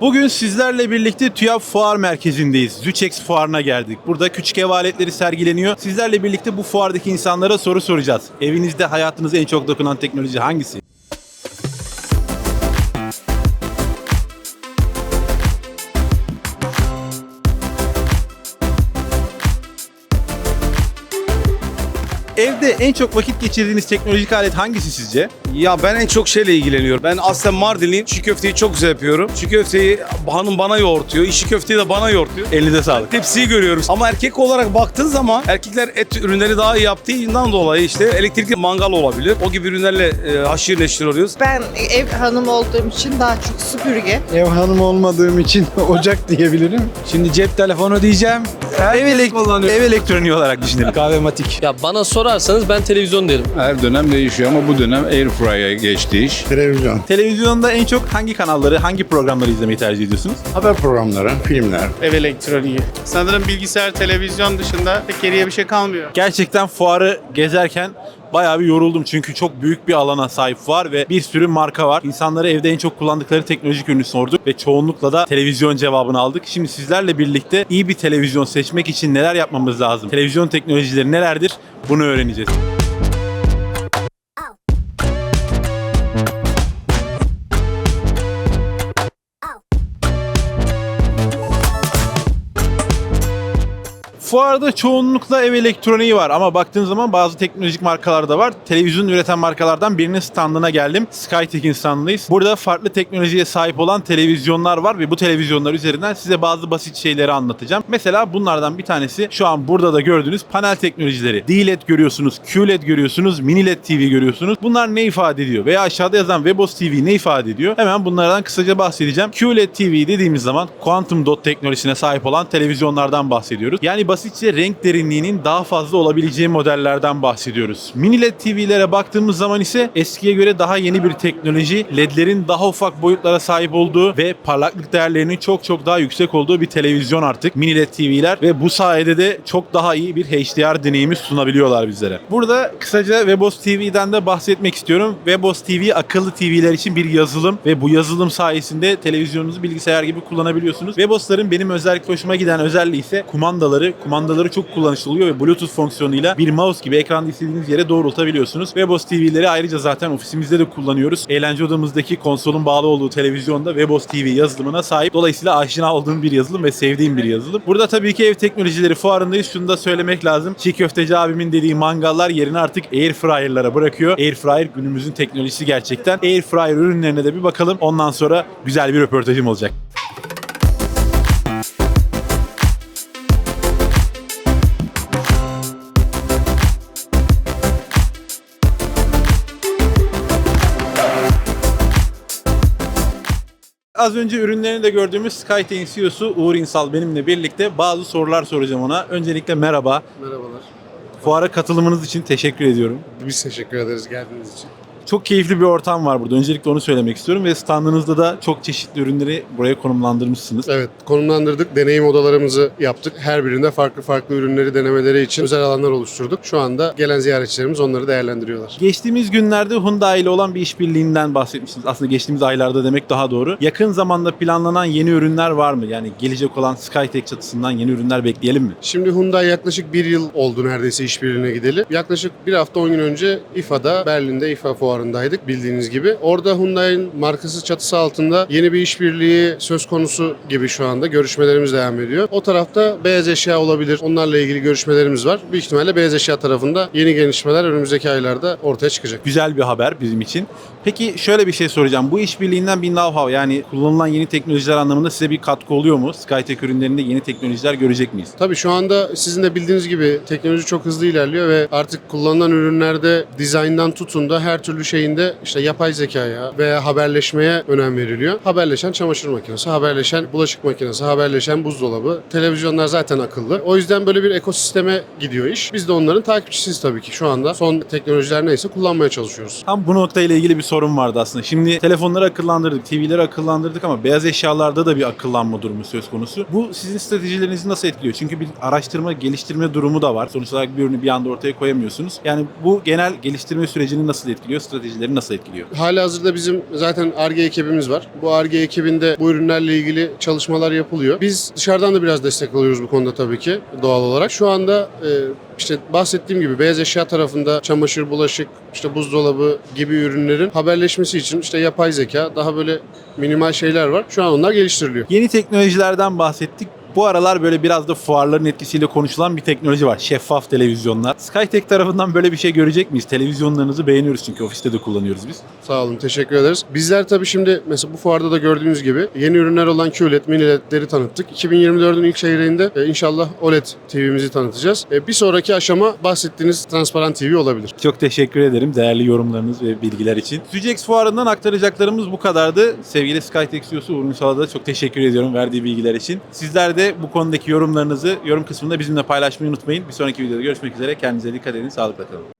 Bugün sizlerle birlikte TÜYAP Fuar Merkezi'ndeyiz. Züçex Fuarı'na geldik. Burada küçük ev aletleri sergileniyor. Sizlerle birlikte bu fuardaki insanlara soru soracağız. Evinizde hayatınıza en çok dokunan teknoloji hangisi? Evde en çok vakit geçirdiğiniz teknolojik alet hangisi sizce? Ya ben en çok şeyle ilgileniyorum. Ben aslen Mardinliyim. Çiğ köfteyi çok güzel yapıyorum. Çiğ köfteyi hanım bana yoğurtuyor. İşi köfteyi de bana yoğurtuyor. Elinize sağlık. Tepsiyi görüyoruz. Ama erkek olarak baktığın zaman erkekler et ürünleri daha iyi yaptığından dolayı işte elektrikli mangal olabilir. O gibi ürünlerle e, haşır neşir oluyoruz. Ben ev hanımı olduğum için daha çok süpürge. Ev hanım olmadığım için ocak diyebilirim. Şimdi cep telefonu diyeceğim. Ev, elek- ev elektroniği olarak düşünelim. Kahvematik. Ya bana sorarsanız ben televizyon derim. Her dönem değişiyor ama bu dönem Airfryer'a geçti iş. Televizyon, Televizyonda en çok hangi kanalları, hangi programları izlemeyi tercih ediyorsunuz? haber programları, filmler. ev elektroniği. Sanırım bilgisayar, televizyon dışında pek geriye bir şey kalmıyor. Gerçekten fuarı gezerken bayağı bir yoruldum çünkü çok büyük bir alana sahip fuar ve bir sürü marka var. İnsanlara evde en çok kullandıkları teknolojik ürünü sorduk ve çoğunlukla da televizyon cevabını aldık. Şimdi sizlerle birlikte iyi bir televizyon seçmek için neler yapmamız lazım? Televizyon teknolojileri nelerdir? Bunu öğreneceğiz. Fuarda çoğunlukla ev elektroniği var ama baktığın zaman bazı teknolojik markalar da var. Televizyon üreten markalardan birinin standına geldim. Skytek'in standındayız. Burada farklı teknolojiye sahip olan televizyonlar var ve bu televizyonlar üzerinden size bazı basit şeyleri anlatacağım. Mesela bunlardan bir tanesi şu an burada da gördüğünüz panel teknolojileri. D-LED görüyorsunuz, QLED görüyorsunuz, mini LED TV görüyorsunuz. Bunlar ne ifade ediyor? Veya aşağıda yazan Webos TV ne ifade ediyor? Hemen bunlardan kısaca bahsedeceğim. QLED TV dediğimiz zaman Quantum Dot teknolojisine sahip olan televizyonlardan bahsediyoruz. Yani basitçe renk derinliğinin daha fazla olabileceği modellerden bahsediyoruz. Mini LED TV'lere baktığımız zaman ise eskiye göre daha yeni bir teknoloji. LED'lerin daha ufak boyutlara sahip olduğu ve parlaklık değerlerinin çok çok daha yüksek olduğu bir televizyon artık. Mini LED TV'ler ve bu sayede de çok daha iyi bir HDR deneyimi sunabiliyorlar bizlere. Burada kısaca Webos TV'den de bahsetmek istiyorum. Webos TV akıllı TV'ler için bir yazılım ve bu yazılım sayesinde televizyonunuzu bilgisayar gibi kullanabiliyorsunuz. Webos'ların benim özellikle hoşuma giden özelliği ise kumandaları. Kumandaları çok kullanışlı oluyor ve Bluetooth fonksiyonuyla bir mouse gibi ekranda istediğiniz yere doğrultabiliyorsunuz. Webos TV'leri ayrıca zaten ofisimizde de kullanıyoruz. Eğlence odamızdaki konsolun bağlı olduğu televizyonda Webos TV yazılımına sahip. Dolayısıyla aşina olduğum bir yazılım ve sevdiğim bir yazılım. Burada tabii ki ev teknolojileri fuarındayız. Şunu da söylemek lazım. Çiğ köfteci abimin dediği mangallar yerini artık air fryer'lara bırakıyor. Air fryer günümüzün teknolojisi gerçekten. Air fryer ürünlerine de bir bakalım. Ondan sonra güzel bir röportajım olacak. Az önce ürünlerini de gördüğümüz Skyte'in CEO'su Uğur İnsal benimle birlikte bazı sorular soracağım ona. Öncelikle merhaba. Merhabalar. Fuara katılımınız için teşekkür ediyorum. Biz teşekkür ederiz geldiğiniz için. Çok keyifli bir ortam var burada. Öncelikle onu söylemek istiyorum ve standınızda da çok çeşitli ürünleri buraya konumlandırmışsınız. Evet, konumlandırdık. Deneyim odalarımızı yaptık. Her birinde farklı farklı ürünleri denemeleri için özel alanlar oluşturduk. Şu anda gelen ziyaretçilerimiz onları değerlendiriyorlar. Geçtiğimiz günlerde Hyundai ile olan bir işbirliğinden bahsetmiştiniz. Aslında geçtiğimiz aylarda demek daha doğru. Yakın zamanda planlanan yeni ürünler var mı? Yani gelecek olan Skytek çatısından yeni ürünler bekleyelim mi? Şimdi Hyundai yaklaşık bir yıl oldu neredeyse işbirliğine gideli. Yaklaşık bir hafta 10 gün önce İFA'da, Berlin'de İFA fuarındaydık bildiğiniz gibi. Orada Hyundai'nin markası çatısı altında yeni bir işbirliği söz konusu gibi şu anda. Görüşmelerimiz devam ediyor. O tarafta beyaz eşya olabilir. Onlarla ilgili görüşmelerimiz var. Büyük ihtimalle beyaz eşya tarafında yeni gelişmeler önümüzdeki aylarda ortaya çıkacak. Güzel bir haber bizim için. Peki şöyle bir şey soracağım. Bu işbirliğinden bir know-how yani kullanılan yeni teknolojiler anlamında size bir katkı oluyor mu? Skytek ürünlerinde yeni teknolojiler görecek miyiz? Tabii şu anda sizin de bildiğiniz gibi teknoloji çok hızlı ilerliyor ve artık kullanılan ürünlerde dizayndan tutun da her türlü şeyinde işte yapay zekaya veya haberleşmeye önem veriliyor. Haberleşen çamaşır makinesi, haberleşen bulaşık makinesi, haberleşen buzdolabı. Televizyonlar zaten akıllı. O yüzden böyle bir ekosisteme gidiyor iş. Biz de onların takipçisiyiz tabii ki. Şu anda son teknolojiler neyse kullanmaya çalışıyoruz. Tam bu noktayla ilgili bir sorum vardı aslında. Şimdi telefonları akıllandırdık, TV'leri akıllandırdık ama beyaz eşyalarda da bir akıllanma durumu söz konusu. Bu sizin stratejilerinizi nasıl etkiliyor? Çünkü bir araştırma, geliştirme durumu da var. Sonuç olarak bir ürünü bir anda ortaya koyamıyorsunuz. Yani bu genel geliştirme sürecini nasıl etkiliyor? Stratejileri nasıl etkiliyor? Hali hazırda bizim zaten ARGE ekibimiz var. Bu ARGE ekibinde bu ürünlerle ilgili çalışmalar yapılıyor. Biz dışarıdan da biraz destek alıyoruz bu konuda tabii ki doğal olarak. Şu anda e, işte bahsettiğim gibi beyaz eşya tarafında çamaşır, bulaşık, işte buzdolabı gibi ürünlerin haberleşmesi için işte yapay zeka, daha böyle minimal şeyler var. Şu an onlar geliştiriliyor. Yeni teknolojilerden bahsettik. Bu aralar böyle biraz da fuarların etkisiyle konuşulan bir teknoloji var. Şeffaf televizyonlar. Skytech tarafından böyle bir şey görecek miyiz? Televizyonlarınızı beğeniyoruz çünkü ofiste de kullanıyoruz biz. Sağ olun, teşekkür ederiz. Bizler tabii şimdi mesela bu fuarda da gördüğünüz gibi yeni ürünler olan QLED, mini LED'leri tanıttık. 2024'ün ilk çeyreğinde e, inşallah OLED TV'mizi tanıtacağız. E, bir sonraki aşama bahsettiğiniz transparan TV olabilir. Çok teşekkür ederim değerli yorumlarınız ve bilgiler için. Sücex fuarından aktaracaklarımız bu kadardı. Sevgili Skytech CEO'su Uğur Ünsal'a da çok teşekkür ediyorum verdiği bilgiler için. Sizler bu konudaki yorumlarınızı yorum kısmında bizimle paylaşmayı unutmayın. Bir sonraki videoda görüşmek üzere. Kendinize dikkat edin. Sağlıkla kalın.